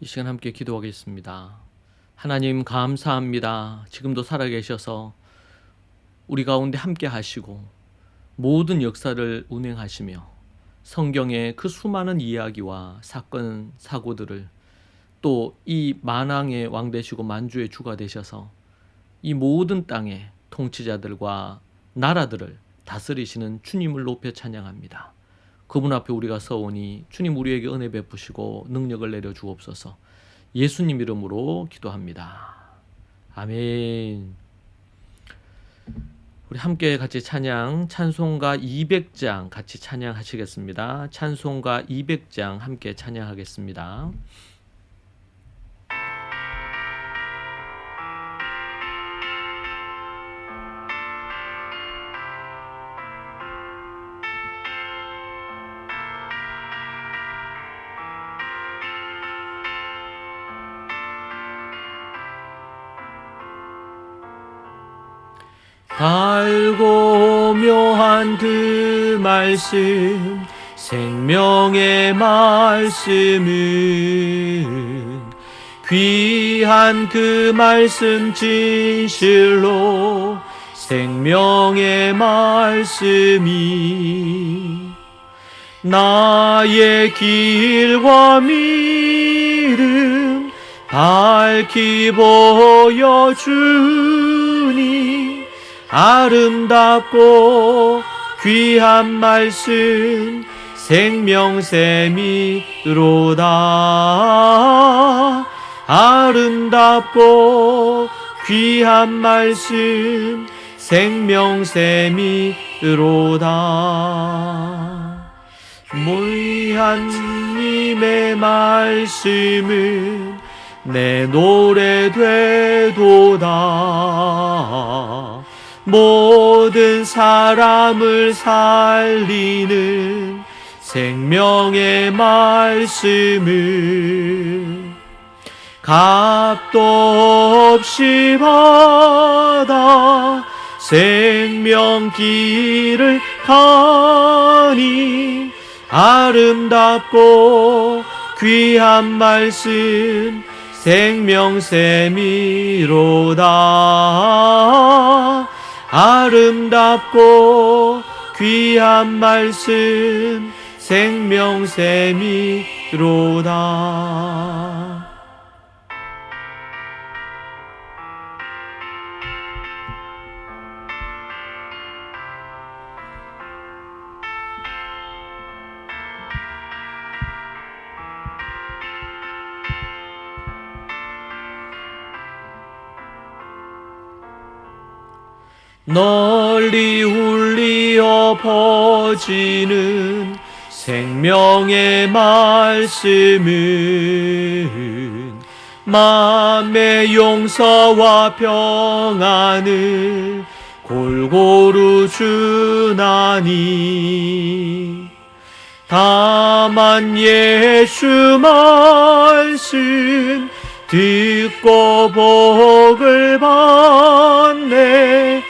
이 시간 함께 기도하겠습니다. 하나님 감사합니다. 지금도 살아계셔서 우리 가운데 함께 하시고 모든 역사를 운행하시며 성경의 그 수많은 이야기와 사건 사고들을 또 이 만왕의 왕 되시고 만주의 주가 되셔서 이 모든 땅의 통치자들과 나라들을 다스리시는 주님을 높여 찬양합니다. 그분 앞에 우리가 서오니 주님 우리에게 은혜 베푸시고 능력을 내려 주옵소서. 예수님 이름으로 기도합니다. 아멘. 우리 함께 같이 찬양 찬송가 200장 같이 찬양하시겠습니다. 찬송가 200장 함께 찬양하겠습니다. 그 말씀 생명의 말씀은 귀한 그 말씀 진실로 생명의 말씀이 나의 길과 미름 밝히 보여주니 아름답고 귀한 말씀 생명샘이로다. 아름답고 귀한 말씀 생명샘이로다. 모이한님의 말씀은 내 노래 되도다 모든 사람을 살리는 생명의 말씀을 값도 없이 받아 생명길을 가니 아름답고 귀한 말씀 생명샘이로다 아름답고 귀한 말씀 생명샘이로다 널리 울리어 퍼지는 생명의 말씀은 마음의 용서와 평안을 골고루 주나니 다만 예수 말씀 듣고 복을 받네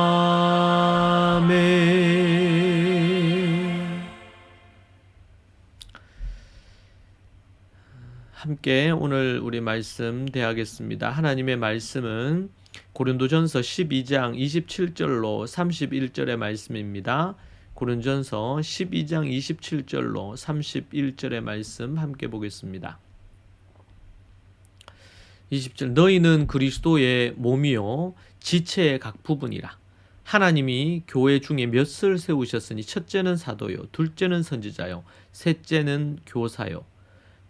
함께 오늘 우리 말씀 대하겠습니다. 하나님의 말씀은 고린도전서 12장 27절로 31절의 말씀입니다. 고린전서 12장 27절로 31절의 말씀 함께 보겠습니다. 20절 너희는 그리스도의 몸이요 지체의 각 부분이라 하나님이 교회 중에 몇을 세우셨으니 첫째는 사도요 둘째는 선지자요 셋째는 교사요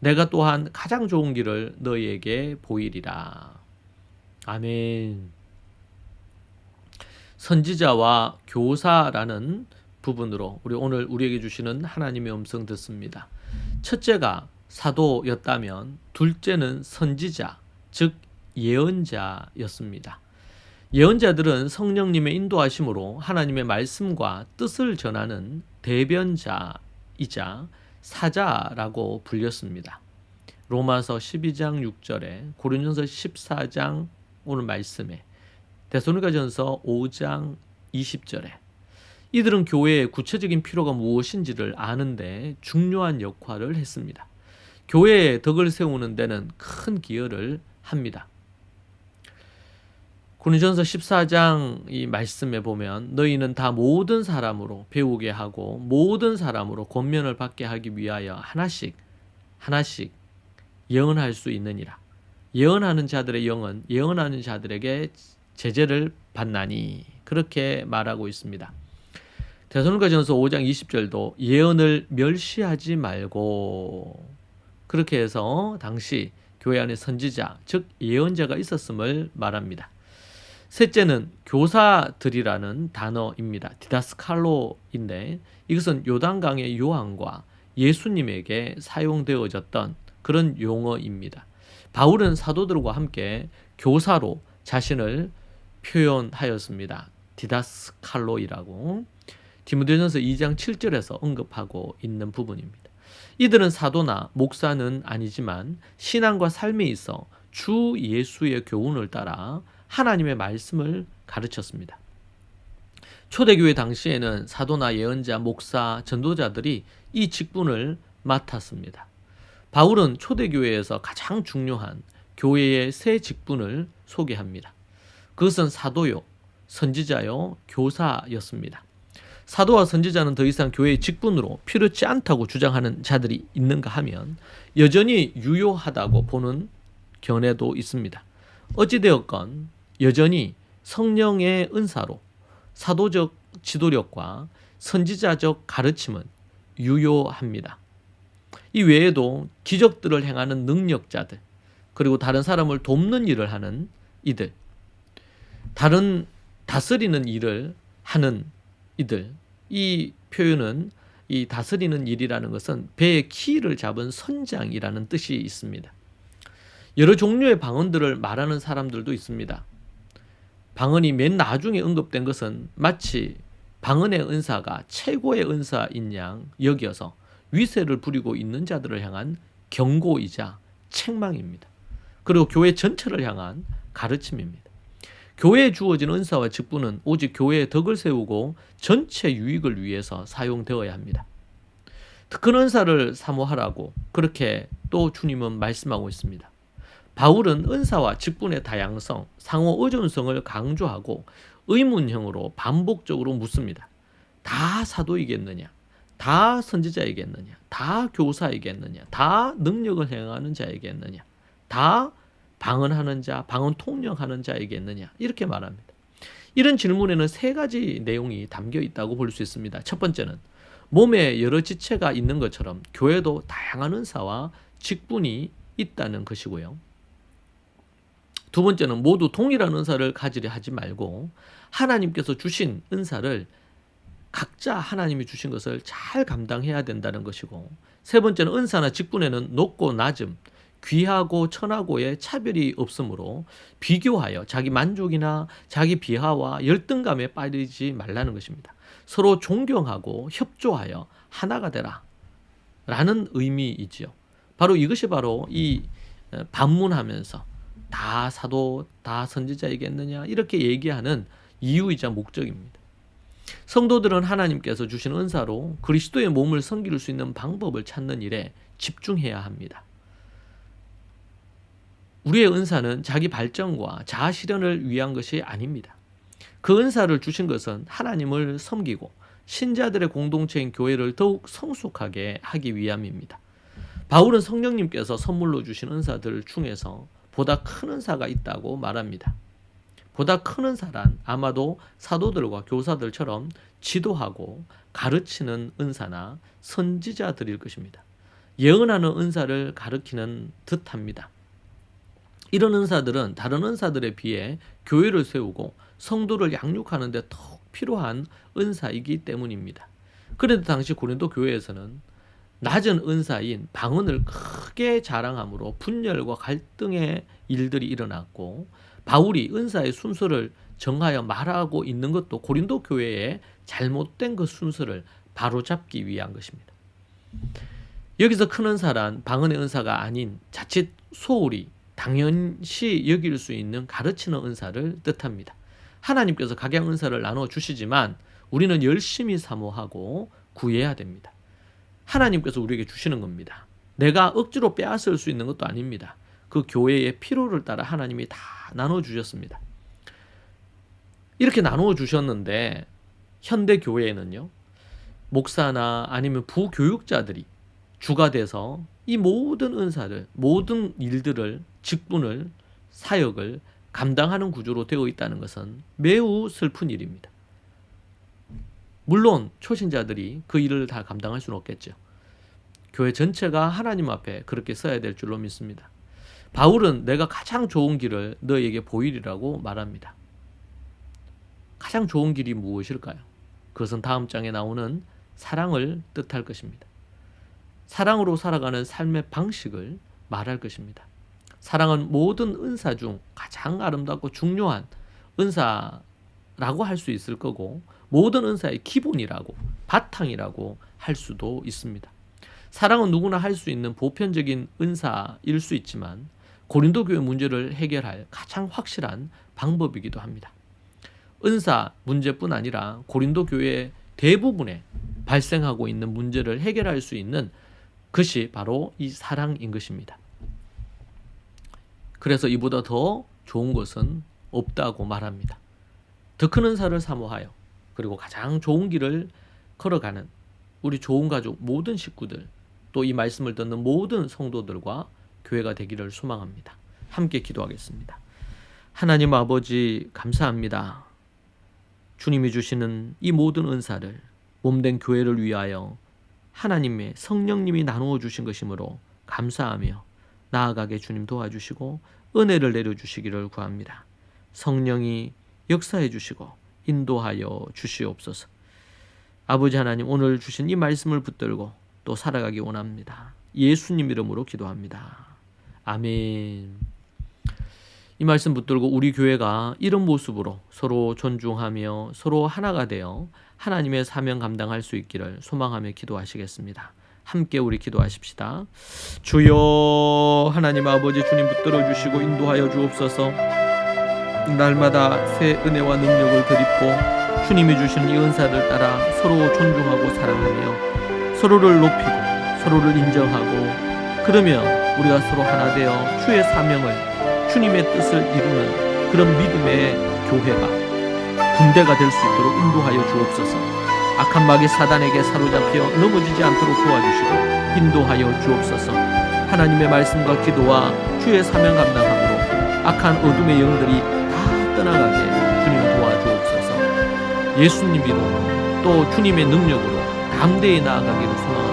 내가 또한 가장 좋은 길을 너희에게 보이리라. 아멘. 선지자와 교사라는 부분으로 우리 오늘 우리에게 주시는 하나님의 음성 듣습니다. 첫째가 사도였다면 둘째는 선지자, 즉 예언자였습니다. 예언자들은 성령님의 인도하심으로 하나님의 말씀과 뜻을 전하는 대변자이자 사자라고 불렸습니다. 로마서 12장 6절에 고린도서 14장 오늘 말씀에 데살로니가전서 5장 20절에 이들은 교회의 구체적인 필요가 무엇인지를 아는데 중요한 역할을 했습니다. 교회의 덕을 세우는 데는 큰 기여를 합니다. 고린전서 14장 이 말씀에 보면 너희는 다 모든 사람으로 배우게 하고 모든 사람으로 권면을 받게 하기 위하여 하나씩 하나씩 예언할 수 있느니라. 예언하는 자들의 영은 예언하는 자들에게 제재를 받나니 그렇게 말하고 있습니다. 대선가전서 5장 20절도 예언을 멸시하지 말고 그렇게 해서 당시 교회 안에 선지자 즉 예언자가 있었음을 말합니다. 셋째는 교사들이라는 단어입니다. 디다스칼로인데 이것은 요단강의 요한과 예수님에게 사용되어졌던 그런 용어입니다. 바울은 사도들과 함께 교사로 자신을 표현하였습니다. 디다스칼로이라고 디모데전서 2장 7절에서 언급하고 있는 부분입니다. 이들은 사도나 목사는 아니지만 신앙과 삶에 있어 주 예수의 교훈을 따라 하나님의 말씀을 가르쳤습니다. 초대교회 당시에는 사도나 예언자, 목사, 전도자들이 이 직분을 맡았습니다. 바울은 초대교회에서 가장 중요한 교회의 세 직분을 소개합니다. 그것은 사도요, 선지자요, 교사였습니다. 사도와 선지자는 더 이상 교회의 직분으로 필요치 않다고 주장하는 자들이 있는가 하면 여전히 유효하다고 보는 견해도 있습니다. 어찌되었건 여전히 성령의 은사로 사도적 지도력과 선지자적 가르침은 유효합니다. 이 외에도 기적들을 행하는 능력자들, 그리고 다른 사람을 돕는 일을 하는 이들, 다른 다스리는 일을 하는 이들, 이 표현은 이 다스리는 일이라는 것은 배의 키를 잡은 선장이라는 뜻이 있습니다. 여러 종류의 방언들을 말하는 사람들도 있습니다. 방언이 맨 나중에 언급된 것은 마치 방언의 은사가 최고의 은사인 양 여기어서 위세를 부리고 있는 자들을 향한 경고이자 책망입니다. 그리고 교회 전체를 향한 가르침입니다. 교회에 주어진 은사와 직분은 오직 교회의 덕을 세우고 전체 유익을 위해서 사용되어야 합니다. 특권 은사를 사모하라고 그렇게 또 주님은 말씀하고 있습니다. 바울은 은사와 직분의 다양성, 상호 의존성을 강조하고 의문형으로 반복적으로 묻습니다. 다 사도이겠느냐? 다 선지자이겠느냐? 다 교사이겠느냐? 다 능력을 행하는 자이겠느냐? 다 방언하는 자, 방언 통역하는 자이겠느냐? 이렇게 말합니다. 이런 질문에는 세 가지 내용이 담겨 있다고 볼 수 있습니다. 첫 번째는 몸에 여러 지체가 있는 것처럼 교회도 다양한 은사와 직분이 있다는 것이고요. 두 번째는 모두 동일한 은사를 가지려 하지 말고 하나님께서 주신 은사를 각자 하나님이 주신 것을 잘 감당해야 된다는 것이고 세 번째는 은사나 직분에는 높고 낮음, 귀하고 천하고의 차별이 없으므로 비교하여 자기 만족이나 자기 비하와 열등감에 빠지지 말라는 것입니다. 서로 존경하고 협조하여 하나가 되라. 라는 의미이지요. 바로 이것이 바로 이 반문하면서 다 사도, 다 선지자이겠느냐 이렇게 얘기하는 이유이자 목적입니다. 성도들은 하나님께서 주신 은사로 그리스도의 몸을 섬길 수 있는 방법을 찾는 일에 집중해야 합니다. 우리의 은사는 자기 발전과 자아 실현을 위한 것이 아닙니다. 그 은사를 주신 것은 하나님을 섬기고 신자들의 공동체인 교회를 더욱 성숙하게 하기 위함입니다. 바울은 성령님께서 선물로 주신 은사들 중에서 보다 큰 은사가 있다고 말합니다. 보다 큰 은사란 아마도 사도들과 교사들처럼 지도하고 가르치는 은사나 선지자들일 것입니다. 예언하는 은사를 가르치는 듯합니다. 이런 은사들은 다른 은사들에 비해 교회를 세우고 성도를 양육하는 데 더욱 필요한 은사이기 때문입니다. 그런데 당시 고린도 교회에서는 낮은 은사인 방언을 크게 자랑함으로 분열과 갈등의 일들이 일어났고 바울이 은사의 순서를 정하여 말하고 있는 것도 고린도 교회의 잘못된 그 순서를 바로잡기 위한 것입니다. 여기서 큰 은사란 방언의 은사가 아닌 자칫 소홀히 당연시 여길 수 있는 가르치는 은사를 뜻합니다. 하나님께서 각양 은사를 나눠 주시지만 우리는 열심히 사모하고 구해야 됩니다. 하나님께서 우리에게 주시는 겁니다. 내가 억지로 빼앗을 수 있는 것도 아닙니다. 그 교회의 필요를 따라 하나님이 다 나눠 주셨습니다. 이렇게 나누어 주셨는데 현대 교회에는요. 목사나 아니면 부교육자들이 주가 돼서 이 모든 은사를 모든 일들을 직분을 사역을 감당하는 구조로 되어 있다는 것은 매우 슬픈 일입니다. 물론 초신자들이 그 일을 다 감당할 수는 없겠죠. 교회 전체가 하나님 앞에 그렇게 써야 될 줄로 믿습니다. 바울은 내가 가장 좋은 길을 너에게 보이리라고 말합니다. 가장 좋은 길이 무엇일까요? 그것은 다음 장에 나오는 사랑을 뜻할 것입니다. 사랑으로 살아가는 삶의 방식을 말할 것입니다. 사랑은 모든 은사 중 가장 아름답고 중요한 은사 라고 할 수 있을 거고 모든 은사의 기본이라고 바탕이라고 할 수도 있습니다. 사랑은 누구나 할 수 있는 보편적인 은사일 수 있지만 고린도 교회 문제를 해결할 가장 확실한 방법이기도 합니다. 은사 문제뿐 아니라 고린도 교회 대부분에 발생하고 있는 문제를 해결할 수 있는 것이 바로 이 사랑인 것입니다. 그래서 이보다 더 좋은 것은 없다고 말합니다. 더 큰 은사를 사모하여 그리고 가장 좋은 길을 걸어가는 우리 좋은 가족 모든 식구들 또 이 말씀을 듣는 모든 성도들과 교회가 되기를 소망합니다. 함께 기도하겠습니다. 하나님 아버지 감사합니다. 주님이 주시는 이 모든 은사를 몸된 교회를 위하여 하나님의 성령님이 나누어 주신 것이므로 감사하며 나아가게 주님 도와주시고 은혜를 내려 주시기를 구합니다. 성령이 역사해 주시고 인도하여 주시옵소서. 아버지 하나님 오늘 주신 이 말씀을 붙들고 또 살아가기 원합니다. 예수님 이름으로 기도합니다. 아멘. 이 말씀 붙들고 우리 교회가 이런 모습으로 서로 존중하며 서로 하나가 되어 하나님의 사명 감당할 수 있기를 소망하며 기도하시겠습니다. 함께 우리 기도하십시다. 주여 하나님 아버지 주님 붙들어 주시고 인도하여 주옵소서. 날마다 새 은혜와 능력을 드리고 주님이 주신 이 은사를 따라 서로 존중하고 사랑하며 서로를 높이고 서로를 인정하고 그러며 우리가 서로 하나 되어 주의 사명을 주님의 뜻을 이루는 그런 믿음의 교회가 군대가 될 수 있도록 인도하여 주옵소서. 악한 마귀 사단에게 사로잡혀 넘어지지 않도록 도와주시고 인도하여 주옵소서. 하나님의 말씀과 기도와 주의 사명 감당함으로 악한 어둠의 영들이 다 떠나가게 주님 도와주옵소서. 예수님 이름 또 주님의 능력으로 담대히 나아가기를 소망합니다.